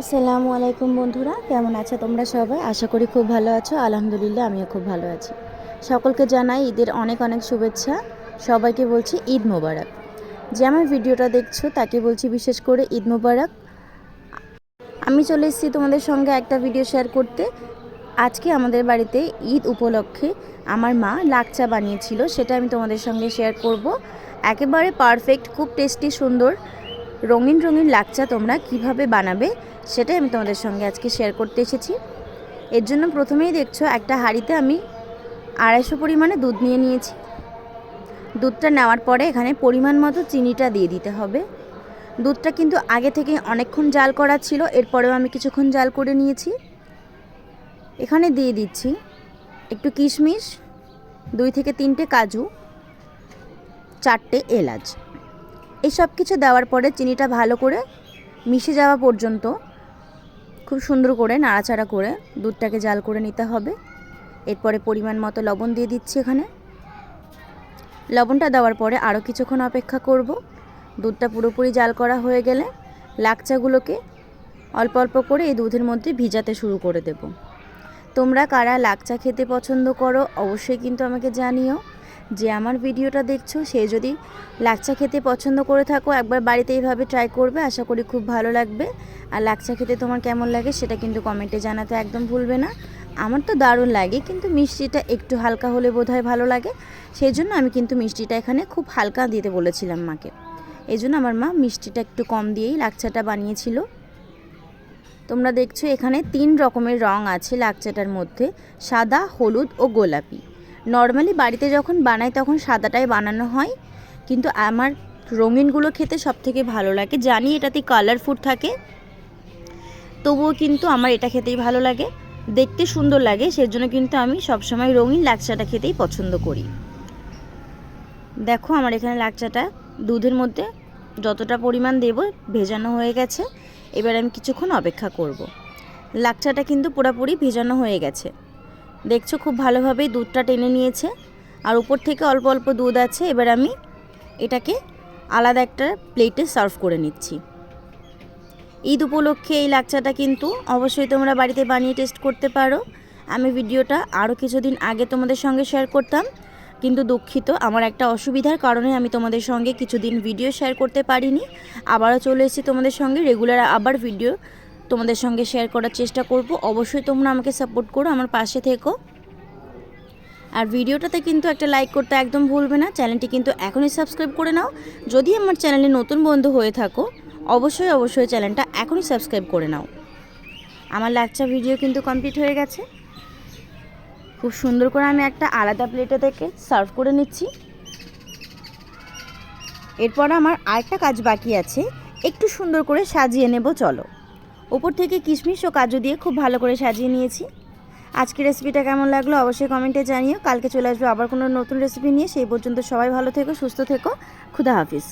আসসালামু আলাইকুম বন্ধুরা, কেমন আছো তোমরা সবাই? আশা করি খুব ভালো আছো। আলহামদুলিল্লাহ, আমিও খুব ভালো আছি। সকলকে জানাই ঈদের অনেক অনেক শুভেচ্ছা। সবাইকে বলছি ঈদ মোবারক। যে আমার ভিডিওটা দেখছ, তাকে বলছি বিশেষ করে ঈদ মোবারক। আমি চলে এসেছি তোমাদের সঙ্গে একটা ভিডিও শেয়ার করতে। আজকে আমাদের বাড়িতে ঈদ উপলক্ষে আমার মা লাকচা বানিয়েছিল, সেটা আমি তোমাদের সঙ্গে শেয়ার করব। একেবারে পারফেক্ট, খুব টেস্টি, সুন্দর। রঙিন রঙিন লাকচা তোমরা কীভাবে বানাবে, সেটাই আমি তোমাদের সঙ্গে আজকে শেয়ার করতে এসেছি। এর জন্য প্রথমেই দেখছ, একটা হাঁড়িতে আমি আড়াইশো পরিমাণে দুধ নিয়ে নিয়েছি। দুধটা নেওয়ার পরে এখানে পরিমাণ মতো চিনিটা দিয়ে দিতে হবে। দুধটা কিন্তু আগে থেকে অনেকক্ষণ জাল করা ছিল, এরপরেও আমি কিছুক্ষণ জাল করে নিয়েছি। এখানে দিয়ে দিচ্ছি একটু কিশমিশ, দুই থেকে তিনটে কাজু, চারটে এলাচ। এই সব কিছু দেওয়ার পরে চিনিটা ভালো করে মিশে যাওয়া পর্যন্ত, খুব সুন্দর করে নাড়াচাড়া করে দুধটাকে জাল করে নিতে হবে। এরপরে পরিমাণ মতো লবণ দিয়ে দিচ্ছি এখানে। লবণটা দেওয়ার পরে আরও কিছুক্ষণ অপেক্ষা করব। দুধটা পুরোপুরি জাল করা হয়ে গেলে লাকচাগুলোকে অল্প অল্প করে এই দুধের মধ্যে ভিজাতে শুরু করে দেব। তোমরা কারা লাকচা খেতে পছন্দ করো অবশ্যই কিন্তু আমাকে জানিও। যে আমার ভিডিওটা দেখছ, সে যদি লাকচা খেতে পছন্দ করে থাকো, একবার বাড়িতে এইভাবে ট্রাই করবে, আশা করি খুব ভালো লাগবে। আর লাকচা খেতে তোমার কেমন লাগে সেটা কিন্তু কমেন্টে জানাতে একদম ভুলবে না। আমার তো দারুণ লাগে, কিন্তু মিষ্টিটা একটু হালকা হলে বোধহয় ভালো লাগে। সেই জন্য আমি কিন্তু মিষ্টিটা এখানে খুব হালকা দিতে বলেছিলাম মাকে। এই জন্য আমার মা মিষ্টিটা একটু কম দিয়েই লাকচাটা বানিয়েছিল। তোমরা দেখছ এখানে তিন রকমের রং আছে লাকচাটার মধ্যে, সাদা, হলুদ ও গোলাপি। নর্মালি বাড়িতে যখন বানাই তখন সাদাটাই বানানো হয়। কিন্তু আমার রঙিনগুলো খেতে সব থেকে ভালো লাগে। জানি এটাতে কালারফুল থাকে, তবুও কিন্তু আমার এটা খেতেই ভালো লাগে। দেখতে সুন্দর লাগে, সেজন্য কিন্তু আমি সবসময় রঙিন লাকচাটা খেতেই পছন্দ করি। দেখো আমার এখানে লাকচাটা দুধের মধ্যে যতটা পরিমাণ দেব ভেজানো হয়ে গেছে। এবার আমি কিছুক্ষণ অপেক্ষা করব। লাকচাটা কিন্তু পুরোপুরি ভেজানো হয়ে গেছে। দেখছ খুব ভালোভাবেই দুধটা টেনে নিয়েছে। আর উপর থেকে অল্প অল্প দুধ আছে, এবার আমি এটাকে আলাদা একটা প্লেটে সার্ভ করে নিচ্ছি। ঈদ উপলক্ষে এই লাকচাটা কিন্তু অবশ্যই তোমরা বাড়িতে বানিয়ে টেস্ট করতে পারো। আমি ভিডিওটা আরও কিছুদিন আগে তোমাদের সঙ্গে শেয়ার করতাম, কিন্তু দুঃখিত, আমার একটা অসুবিধার কারণে আমি তোমাদের সঙ্গে কিছুদিন ভিডিও শেয়ার করতে পারিনি। আবারও চলে এসেছি তোমাদের সঙ্গে রেগুলার আবার ভিডিও তোমাদের সঙ্গে শেয়ার করার চেষ্টা করব। অবশ্যই তোমরা আমাকে সাপোর্ট করো, আমার পাশে থেকো। আর ভিডিওটাতে কিন্তু একটা লাইক করতে একদম ভুলবে না চ্যানেলটি কিন্তু এখনই সাবস্ক্রাইব করে নাও। যদি আমার চ্যানেলে নতুন বন্ধু হয়ে থাকো, অবশ্যই অবশ্যই চ্যানেলটা এখনই সাবস্ক্রাইব করে নাও। আমার লাকচা ভিডিও কিন্তু কমপ্লিট হয়ে গেছে। খুব সুন্দর করে আমি একটা আলাদা প্লেটে থেকে সার্ভ করে নিচ্ছি। এরপর আমার আরেকটা কাজ বাকি আছে, একটু সুন্দর করে সাজিয়ে নেব, চলো। ওপর থেকে কিশমিশ ও কাজু দিয়ে খুব ভালো করে সাজিয়ে নিয়েছি। আজকের রেসিপিটা কেমন লাগল অবশ্যই কমেন্টে জানিও। কালকে চলে আসবে আবার কোনো নতুন রেসিপি নিয়ে। সেই পর্যন্ত সবাই ভালো থেকো, সুস্থ থেকো। খুদা হাফিজ।